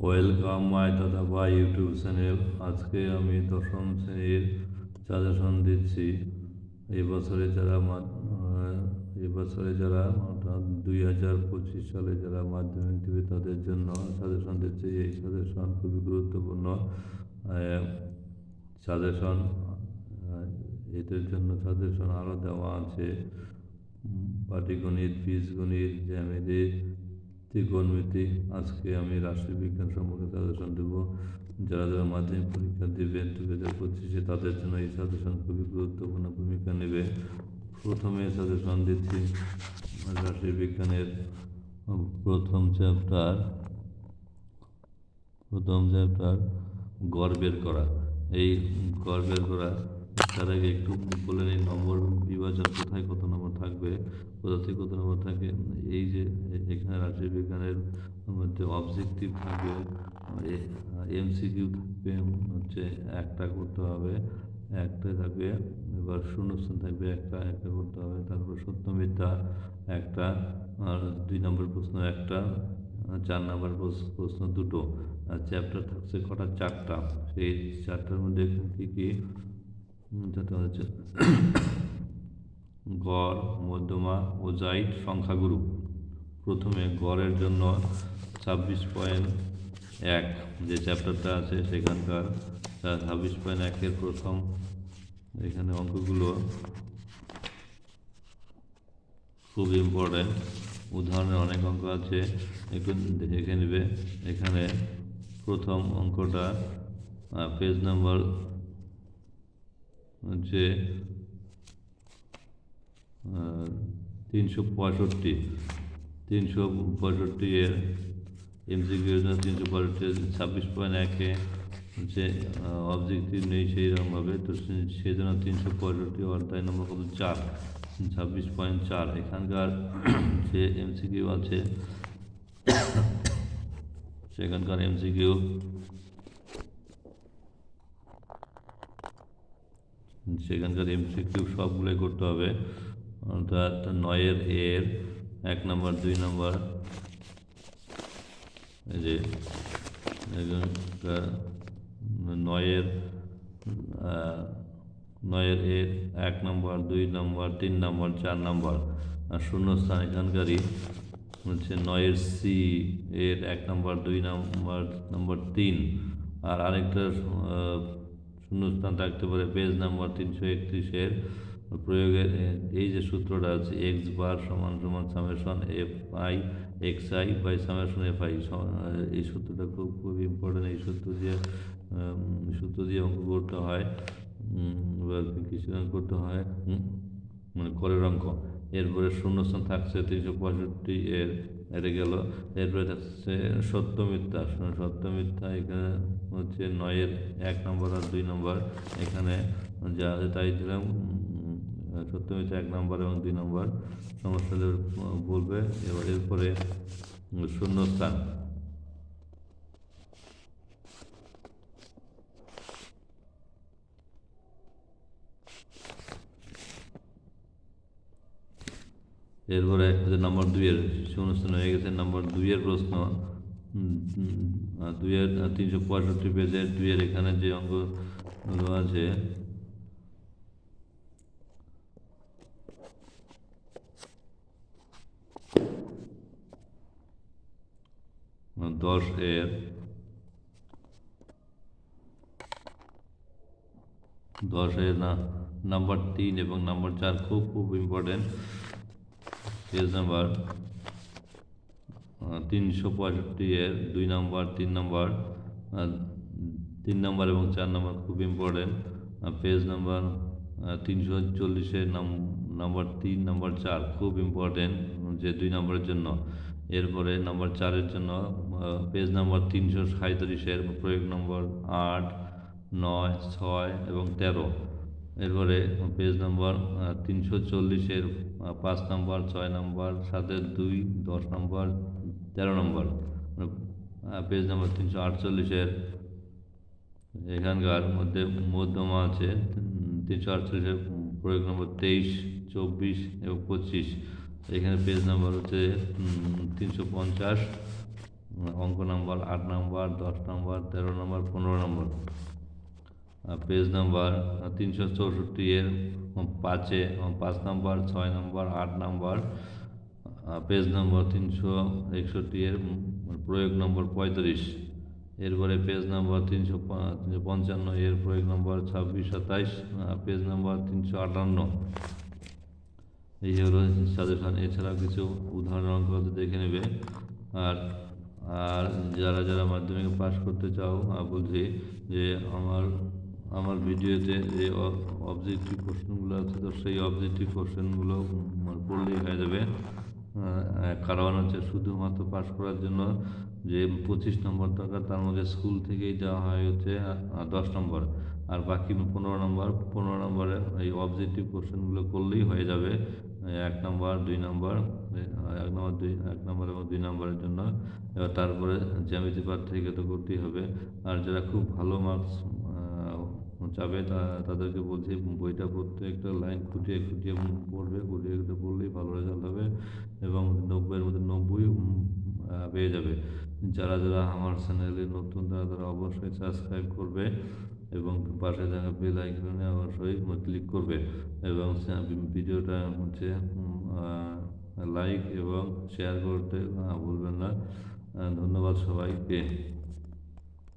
Welcome my দাদা ভাই YouTube channel. আজকে আমি দশম শ্রেণির সাজেশন দিচ্ছি। এই বছরে যারা মা- আহ, এই বছরে যারা অর্থাৎ দুই হাজার পঁচিশ সালে যারা মাধ্যমিক দেবে তাদের জন্য সাজেশন দিচ্ছি। এই সাজেশন খুবই গুরুত্বপূর্ণ। সাজেশন এদের জন্য সাজেশন আরও দেওয়া আছে। পাটিগণিত বীজগণিত জ্যামিতি ত্রিকোণমিতি আজকে আমি রাষ্ট্রবিজ্ঞান সম্পর্কে সাজেশন দেব। যারা যারা মাধ্যমিক পরীক্ষা দেবেন দু হাজার পঁচিশে, তাদের জন্য এই সাজেশন খুবই গুরুত্বপূর্ণ ভূমিকা নেবে। প্রথমে সাজেশন দিচ্ছি রাষ্ট্রবিজ্ঞানের প্রথম চ্যাপ্টার। প্রথম চ্যাপ্টার গড় বের করা। এই গড় বের করা তার আগে একটু বলে নিই নম্বর বিভাজন কোথায়? কত নম্বর থাকবে? কোথা থেকে কত নম্বর থাকে? এই যে, এখানে রাষ্ট্রীয় বিজ্ঞানের মধ্যে অবজেক্টিভ থাকবে এমসিকিউ থাকবে, হচ্ছে একটা করতে হবে, একটা থাকবে, এবার শূন্যস্থান থাকবে, একটা একটা করতে হবে, তারপর সত্য মিথ্যা, একটা, আর দুই নম্বর প্রশ্ন একটা, চার নম্বর প্রশ্ন দুটো, আর চ্যাপ্টার থাকছে কটা? চারটা। সেই চারটার মধ্যে কী কী গড়, মধ্যমা ও জাইট সংখ্যাগুরু। প্রথমে গড়ের জন্য ছাব্বিশ পয়েন্ট এক যে চ্যাপ্টারটা আছে সেখানকার ছাব্বিশ পয়েন্ট একের প্রথম। এখানে অঙ্কগুলো খুব ইম্পর্ট্যান্ট উদাহরণের অনেক অঙ্ক আছে, একটু দেখে নেবে। এখানে প্রথম অঙ্কটা পেজ নাম্বার হচ্ছে তিনশো পঁয়ষট্টি তিনশো পঁয়ষট্টি এর এমসিকিউ তিনশো পঁয়ষট্টি ছাব্বিশ পয়েন্ট একে হচ্ছে অবজেক্টিভ নেই সেই রকমভাবে তো সেই জন্য তিনশো পঁয়ষট্টি অধ্যায় নম্বর কত? চার, ছাব্বিশ পয়েন্ট চার। এখানকার যে এমসিকিউ আছে, সেখানকার এমসিকিউ সেখানকার এমসিকিউ সবগুলোই করতে হবে। অর্থাৎ নয়ের এর এক নম্বর, দুই নম্বর। এই যে নয়ের নয়ের এর এক নম্বর, দুই নম্বর, তিন নম্বর, চার নম্বর। আর শূন্যস্থান এখানকারই, হচ্ছে নয়ের সি এর এক নম্বর, দুই নম্বর নম্বর তিন। আর আরেকটা শূন্যস্থান থাকতে পারে। পেজ নাম্বার তিনশো একত্রিশের প্রয়োগের এই যে সূত্রটা আছে এক্স বার সমান সমান summation f i x i by summation f i এই সূত্রটা খুব খুব ইম্পর্টেন্ট এই সূত্র দিয়ে সূত্র দিয়ে অঙ্ক করতে হয়। কিছু করতে হয় মানে করের অঙ্ক। এরপরে শূন্যস্থান থাকছে তিনশো পঁয়ষট্টি, এর, এটা গেল। এরপরে থাকছে সত্য মিথ্যা সত্য মিথ্যা এখানে হচ্ছে নয়ের এক নম্বর আর দুই নম্বর। এখানে যা তাই দিলাম সত্য মিথ্যা এক নম্বর এবং দুই নম্বর। সমস্যা হলে বলবে এবার এরপরে শূন্যস্থান। এরপরে নম্বর দুইয়ের শূন্যস্থান হয়ে গেছে নম্বর দুইয়ের প্রশ্ন দুইয়ের তিনশো পঁয়ষট্টি পেজের দুইয়ের এখানে যে অঙ্কগুলো আছে, দশ এর দশের না নাম্বার তিন এবং নাম্বার চার খুব খুব ইম্পর্টেন্ট পেজ নাম্বার তিনশো পঁয়ষট্টি এর দুই নম্বর, তিন নম্বর তিন নম্বর এবং চার নম্বর খুব ইম্পর্টেন্ট পেজ নাম্বার তিনশো চল্লিশের নম্বর তিন, নম্বর চার খুব ইম্পর্টেন্ট যে দুই নম্বরের জন্য। এরপরে নম্বর চারের জন্য পেজ নাম্বার তিনশো সাঁত্রিশের প্রয়োগ নম্বর আট, নয়, ছয় এবং তেরো। এরপরে পেজ নম্বর তিনশো চল্লিশের পাঁচ নম্বর, ছয় নম্বর, সাতের দুই, দশ নম্বর, তেরো নম্বর। পেজ নম্বর তিনশো আটচল্লিশের এখানকার মধ্যে মধ্যমা আছে তিনশো আটচল্লিশের প্রয়োগ নম্বর তেইশ, চব্বিশ এবং পঁচিশ। এখানে পেজ নাম্বার হচ্ছে তিনশো পঞ্চাশ, অঙ্ক নাম্বার আট নাম্বার, দশ নাম্বার, তেরো নাম্বার, পনেরো নাম্বার। পেজ নাম্বার তিনশো চৌষট্টি এর পাঁচে পাঁচ নাম্বার ছয় নাম্বার আট নাম্বার পেজ নম্বর তিনশো একষট্টি এর প্রয়োগ নম্বর পঁয়ত্রিশ। এরপরে পেজ নম্বর তিনশো পঞ্চান্ন এর প্রয়োগ নম্বর ছাব্বিশ, সাতাইশ পেজ নম্বর তিনশো আটান্ন। এই হলো সাজেশন এছাড়া কিছু উদাহরণ অঙ্ক দেখে নেবে। আর আর যারা যারা মাধ্যমিকে পাশ করতে চাও বলছি যে আমার আমার ভিডিওতে যে অবজেক্টিভ কোশ্চেনগুলো আছে, তো সেই অবজেক্টিভ কোশ্চেনগুলো পড়লেই হয়ে যাবে। কারণ হচ্ছে শুধুমাত্র পাস করার জন্য যে পঁচিশ নম্বর দরকার, তার মধ্যে স্কুল থেকেই দেওয়া হয় হচ্ছে দশ নম্বর। আর বাকি পনেরো নম্বর, পনেরো নম্বরে এই অবজেক্টিভ কোশ্চেনগুলো করলেই হয়ে যাবে এক নম্বর, দুই নম্বর এক নম্বর, দুই, এক নম্বর এবং দুই নম্বরের জন্য। এবার তারপরে জ্যামিতি পাঠ থেকে তো করতেই হবে। আর যারা খুব ভালো মার্কস চাবে তাদেরকে বলছি, বইটা প্রত্যেকটা লাইন খুঁটিয়ে খুঁটিয়ে পড়বে, খুঁটিয়ে খুঁটিয়ে পড়লেই ভালো রেজাল্ট হবে এবং নব্বইয়ের মধ্যে নব্বই পেয়ে যাবে। যারা যারা আমার চ্যানেলে নতুন, তারা তারা অবশ্যই সাবস্ক্রাইব করবে এবং পাশে থাকা বেল আইকনে অবশ্যই ক্লিক করবে এবং ভিডিওটা হচ্ছে লাইক এবং শেয়ার করতে ভুলবেন না। ধন্যবাদ সবাইকে।